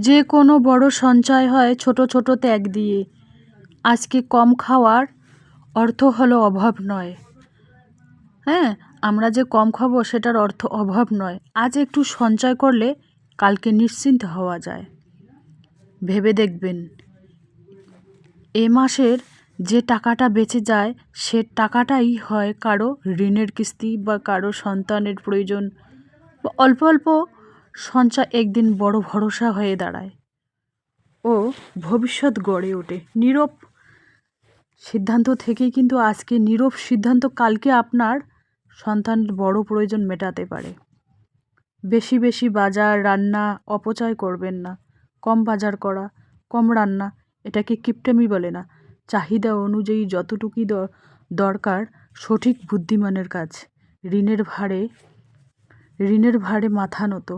যে কোনো বড় সঞ্চয় হয় ছোট ছোট ত্যাগ দিয়ে। আজকে কম খাওয়ার অর্থ হলো অভাব নয়। হ্যাঁ আমরা যে কম খাব সেটার অর্থ অভাব নয়। আজ একটু সঞ্চয় করলে কালকে নিশ্চিন্ত হওয়া যায়। ভেবে দেখবেন, এ মাসের যে টাকাটা বেঁচে যায়, সে টাকাটাই হয় কারও ঋণের কিস্তি বা কারও সন্তানের প্রয়োজন। অল্প অল্প সঞ্চয় একদিন বড় ভরসা হয়ে দাঁড়ায়। ও ভবিষ্যৎ গড়ে ওঠে। নীরব সিদ্ধান্ত থেকেই কিন্তু আজকে নীরব সিদ্ধান্ত কালকে আপনার সন্তানের বড় প্রয়োজন মেটাতে পারে। বেশি বেশি বাজার, রান্না, অপচয় করবেন না। কম বাজার করা, কম রান্না, এটাকে কিপটেমি বলে না। চাহিদা অনুযায়ী যতটুকুই দরকার, সঠিক বুদ্ধিমানের কাজ। ঋণের ভারে ঋণের ভারে মাথা নত।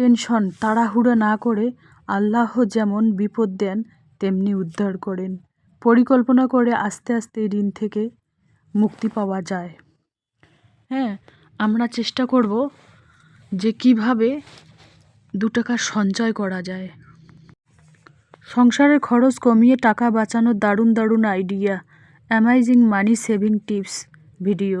টেনশন তাড়াহুড়ো না করে আল্লাহ যেমন বিপদ দেন, তেমনি উদ্ধার করেন। পরিকল্পনা করে আস্তে আস্তে ঋণ থেকে মুক্তি পাওয়া যায়। হ্যাঁ আমরা চেষ্টা করব যে কীভাবে দু টাকা সঞ্চয় করা যায়। সংসারের খরচ কমিয়ে টাকা বাঁচানোর দারুণ দারুণ idea amazing money saving tips video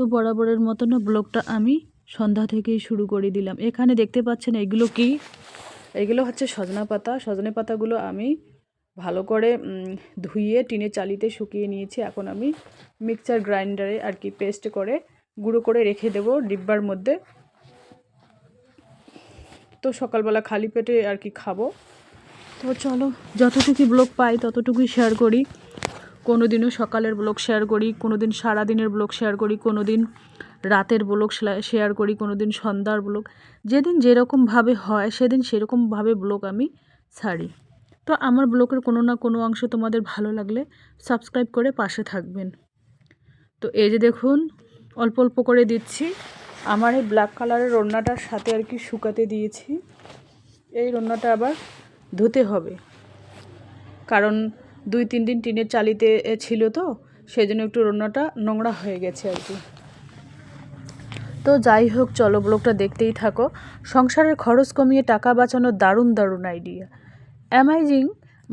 তো বরাবরের মতো না ব্লগটা আমি সন্ধ্যা থেকেই শুরু করে দিলাম। এখানে দেখতে পাচ্ছেন এগুলো কি? এগুলো হচ্ছে সজনা পাতা। সজনে পাতাগুলো আমি ভালো করে ধুইয়ে টিনে চালিতে শুকিয়ে নিয়েছি। এখন আমি মিক্সচার গ্রাইন্ডারে আর কি পেস্ট করে গুঁড়ো করে রেখে দেবো ডিব্বার মধ্যে। তো সকালবেলা খালি পেটে আর কি খাব। তো চলো যতটুকু ব্লগ পাই ততটুকুই শেয়ার করি। কোনো দিনও সকালের ব্লগ শেয়ার করি কোনো দিন সারাদিনের ব্লগ শেয়ার করি কোনো দিন রাতের ব্লগ শেয়ার করি কোনো দিন সন্ধ্যার ব্লগ। যেদিন যেরকমভাবে হয়, সেদিন সেরকমভাবে ব্লগ আমি ছাড়ি। তো আমার ব্লগের কোনো না কোনো অংশ তোমাদের ভালো লাগলে সাবস্ক্রাইব করে পাশে থাকবেন। তো এই যে দেখুন, অল্প অল্প করে দিচ্ছি। আমার এই ব্ল্যাক কালারের রান্নাটার সাথে আর কি শুকাতে দিয়েছি। এই রান্নাটা আবার ধুতে হবে। কারণ দুই, তিন দিন টিনের চালিতে ছিল তো সেই জন্য একটু রান্নাটা নোংরা হয়ে গেছে আর কি। তো যাই হোক, চলো ব্লগটা দেখতেই থাকো। সংসারের খরচ কমিয়ে টাকা বাঁচানোর দারুণ দারুণ idea amazing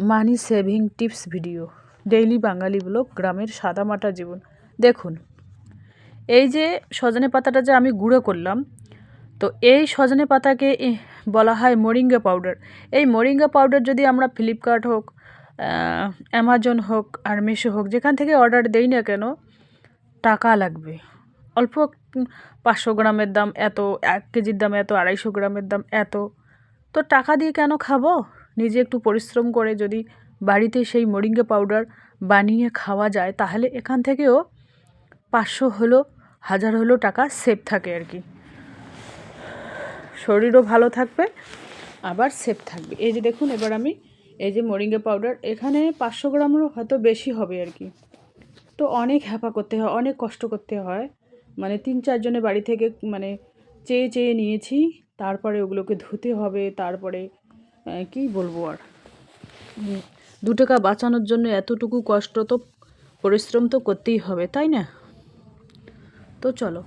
money saving tips video daily Bangali blog, গ্রামের সাদামাটা জীবন। দেখুন, এই যে সজনে পাতাটা যে আমি গুঁড়ো করলাম, তো এই সজনে পাতাকে বলা হয় মোরিঙ্গা পাউডার এই মোরিঙ্গা পাউডার যদি আমরা ফ্লিপকার্ট হোক অ্যামাজন হোক আর মিশো হোক, যেখান থেকে অর্ডার দেই না কেন, টাকা লাগবে। অল্প পাঁচশো গ্রামের দাম এত, এক কেজির দাম এত, আড়াইশো গ্রামের দাম এত। তো টাকা দিয়ে কেন খাব? নিজে একটু পরিশ্রম করে যদি বাড়িতে সেই মোরিঙ্গা পাউডার বানিয়ে খাওয়া যায়, তাহলে এখান থেকেও পাঁচশো হলো, হাজার হলো টাকা সেভ থাকে আর কি। শরীরও ভালো থাকবে, আবার সেফ থাকবে। এই যে দেখুন, এবার আমি এই যে মোরিঙ্গা পাউডার, এখানে পাঁচশো গ্রামেরও হয়তো বেশি হবে আর কি। তো অনেক হ্যাপা করতে হয়, অনেক কষ্ট করতে হয়। মানে তিন চারজনের বাড়ি থেকে মানে চেয়ে চেয়ে নিয়েছি, তারপরে ওগুলোকে ধুতে হবে, তারপরে কি বলব আর? দু টাকা বাঁচানোর জন্য এতটুকু কষ্ট তো, পরিশ্রম তো করতেই হবে, তাই না? তো চলো।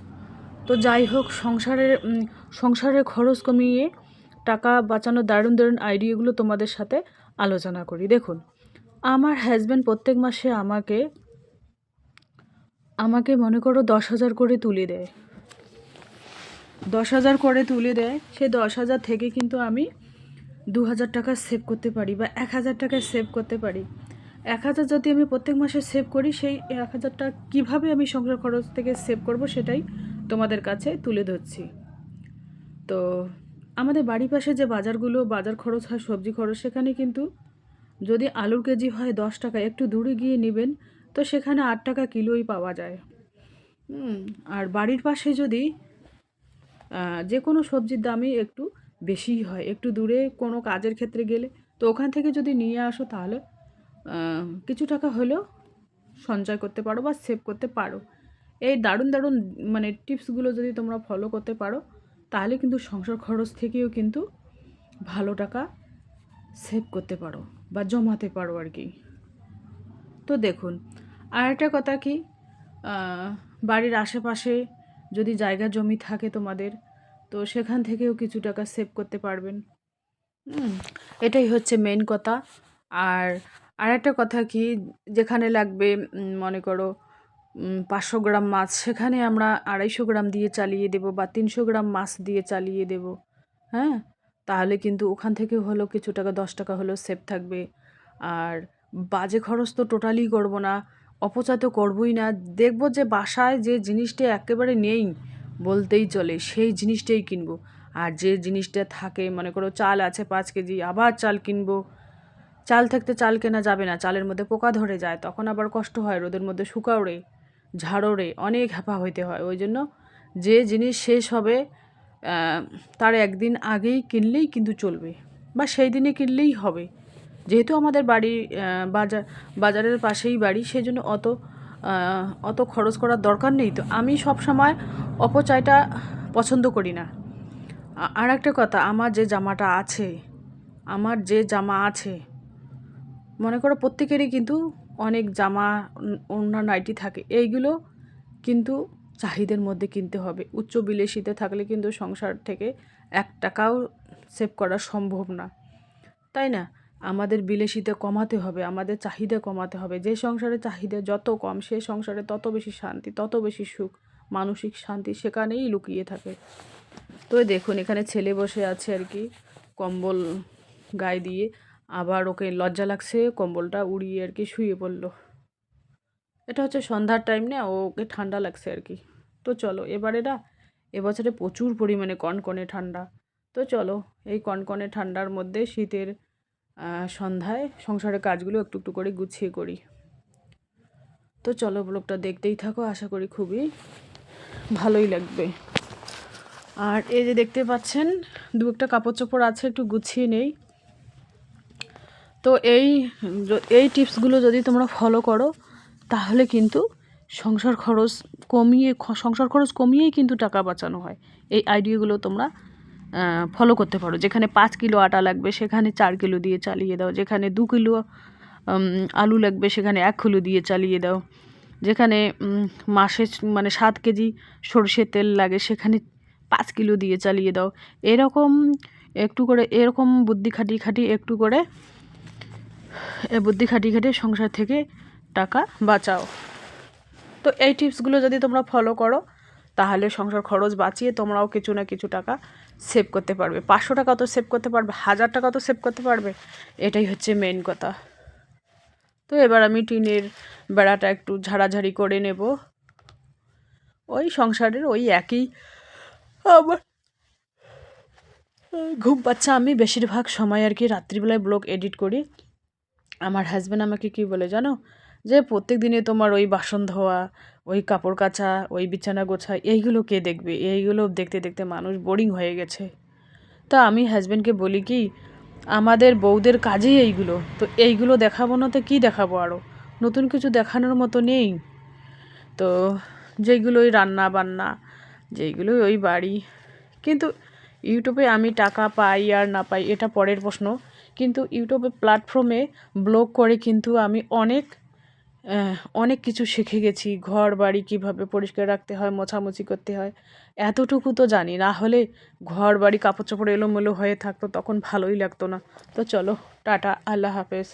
তো যাই হোক সংসারের সংসারের খরচ কমিয়ে টাকা বাঁচানোর দারুণ দারুণ আইডিয়াগুলো তোমাদের সাথে আলোচনা করি। দেখুন, আমার হাজব্যান্ড প্রত্যেক মাসে আমাকে আমাকে মনে করো দশ হাজার করে তুলে দেয়। দশ হাজার করে তুলে দেয়, সে দশ হাজার থেকে কিন্তু আমি দু হাজার টাকা সেভ করতে পারি বা এক হাজার টাকা সেভ করতে পারি। এক হাজার যদি আমি প্রত্যেক মাসে সেভ করি, সেই এক হাজারটা কীভাবে আমি সংসার খরচ থেকে সেভ করব সেটাই তোমাদের কাছে তুলে ধরছি। তো আমাদের বাড়ির পাশে যে বাজারগুলো, বাজার খরচ হয়, সবজি খরচ, সেখানে কিন্তু যদি আলুর কেজি হয় দশ টাকা, একটু দূরে গিয়ে নেবেন, তো সেখানে আট টাকা কিলোই পাওয়া যায়। আর বাড়ির পাশে যদি যে কোনো সবজির দামই একটু বেশিই হয়, একটু দূরে কোনো কাজের ক্ষেত্রে গেলে, তো ওখান থেকে যদি নিয়ে আসো তাহলে কিছু টাকা হলেও সঞ্চয় করতে পারো বা সেভ করতে পারো। এই দারুণ দারুণ মানে টিপসগুলো যদি তোমরা ফলো করতে পারো তাহলে কিন্তু সংসার খরচ থেকেও কিন্তু ভালো টাকা সেভ করতে পারো বা জমাতে পারো আর কি। তো দেখুন আর একটা কথা কি বাড়ির আশেপাশে যদি জায়গা জমি থাকে তোমাদের, তো সেখান থেকেও কিছু টাকা সেভ করতে পারবেন। এটাই হচ্ছে মেন কথা। আর আর একটা কথা কি, যেখানে লাগবে মনে করো পাঁচশো গ্রাম মাছ, সেখানে আমরা আড়াইশো গ্রাম দিয়ে চালিয়ে দেবো বা তিনশো গ্রাম মাছ দিয়ে চালিয়ে দেবো। হ্যাঁ? তাহলে কিন্তু ওখান থেকে হলেও কিছু টাকা, দশ টাকা হলেও সেভ থাকবে। আর বাজে খরচ তো টোটালি করব না, অপচয় তো করবোই না। দেখব যে বাসায় যে জিনিসটা একেবারে নেই বলতেই চলে, সেই জিনিসটাই কিনবো। আর যে জিনিসটা থাকে, মনে করো চাল আছে পাঁচ কেজি, আবার চাল কিনবো। চাল থাকতে চাল কেনা যাবে না, চালের মধ্যে পোকা ধরে যায়, তখন আবার কষ্ট হয়, রোদের মধ্যে শুকাওড়ে ঝাড়রে অনেক হ্যাপা হইতে হয়। ওই জন্য যে জিনিস শেষ হবে তার একদিন আগেই কিনলেই কিন্তু চলবে বা সেই দিনে কিনলেই হবে। যেহেতু আমাদের বাড়ি বাজার বাজারের পাশেই বাড়ি সেই জন্য অত অত খরচ করার দরকার নেই। তো আমি সব সময় অপচয়টা পছন্দ করি না। আর একটা কথা, আমার যে জামাটা আছে, আমার যে জামা আছে, মনে করো প্রত্যেকেরই কিন্তু অনেক জামা অন্য নাইটি থাকে। এইগুলো কিন্তু চাহিদের মধ্যে কিনতে হবে। উচ্চ বিলাসিতে থাকলে কিন্তু সংসার থেকে এক টাকাও সেভ করা সম্ভব না। তাই না? আমাদের বিলাসিতা কমাতে হবে, আমাদের চাহিদা কমাতে হবে। যে সংসারে চাহিদা যত কম, সে সংসারে তত বেশি শান্তি, তত বেশি সুখ, মানসিক শান্তি সেখানেই লুকিয়ে থাকে। তো দেখুন, এখানে ছেলে বসে আছে আর কি, কম্বল গায়ে দিয়ে। আবার ওকে লজ্জা লাগছে, কম্বলটা উড়িয়ে আর কি শুয়ে পড়ল। এটা হচ্ছে সন্ধ্যার টাইম না, ওকে ঠান্ডা লাগছে আর কি। তো চলো, এবারে না, এবছরে প্রচুর পরিমাণে কনকনে ঠান্ডা। তো চলো, এই কনকনে ঠান্ডার মধ্যে শীতের সন্ধ্যায় সংসারের কাজগুলো একটু একটু করে গুছিয়ে করি। তো চলো, ব্লগটা দেখতেই থাকো, আশা করি খুবই ভালোই লাগবে। আর এই যে দেখতে পাচ্ছেন, দু একটা কাপড় চোপড় আছে, একটু গুছিয়ে নেই। তো এই এই টিপসগুলো যদি তোমরা ফলো করো, তাহলে কিন্তু সংসার খরচ কমিয়ে, সংসার খরচ কমিয়েই কিন্তু টাকা বাঁচানো হয়। এই আইডিয়াগুলো তোমরা ফলো করতে পারো। যেখানে পাঁচ কিলো আটা লাগবে, সেখানে চার কিলো দিয়ে চালিয়ে দাও। যেখানে দু কিলো আলু লাগবে, সেখানে এক কিলো দিয়ে চালিয়ে দাও। যেখানে মাসে মানে সাত কেজি সরষের তেল লাগে, সেখানে পাঁচ কিলো দিয়ে চালিয়ে দাও। এরকম একটু করে, এরকম বুদ্ধি খাটিয়ে খাটিয়ে একটু করে এ বুদ্ধি খাটিয়ে খাটিয়ে সংসার থেকে টাকা বাঁচাও। তো এই টিপসগুলো যদি তোমরা ফলো করো, তাহলে সংসার খরচ বাঁচিয়ে তোমরাও কিছু না কিছু টাকা সেভ করতে পারবে। পাঁচশো টাকা তো সেভ করতে পারবে, হাজার টাকা তো সেভ করতে পারবে। এটাই হচ্ছে মেন কথা। তো এবার আমি টিনের বেড়াটা একটু ঝাড়াঝাড়ি করে নেব। ওই সংসারের ওই একই আমার, ঘুম পাচ্ছে। আমি বেশিরভাগ সময় আর কি রাত্রিবেলায় ব্লগ এডিট করি। আমার হাজব্যান্ড আমাকে কি বলে জানো? যে প্রত্যেক দিনে তোমার ওই বাসন ধোয়া, ওই কাপড় কাচা, ওই বিছানা গোছা, এইগুলো কে দেখবে? এইগুলো দেখতে দেখতে মানুষ বোরিং হয়ে গেছে। তা আমি হাজব্যান্ডকে বলি কি, আমাদের বউদের কাজেই এইগুলো। তো এইগুলো দেখাবো না তো কী দেখাবো আরও নতুন কিছু দেখানোর মতো নেই। তো যেইগুলোই রান্না বান্না যেইগুলোই ওই বাড়ি। কিন্তু ইউটিউবে আমি টাকা পাই আর না পাই, এটা পরের প্রশ্ন। কিন্তু ইউটিউবে প্ল্যাটফর্মে ব্লগ করে কিন্তু আমি অনেক অনেক কিছু শিখে গেছি। ঘর বাড়ি কীভাবে পরিষ্কার রাখতে হয়, মোছামুছি করতে হয়, এতটুকু তো জানি। না হলে ঘর বাড়ি কাপড় চোপড় এলোমেলো হয়ে থাকতো, তখন ভালোই লাগতো না। তো চলো, টাটা, আল্লাহ হাফেজ।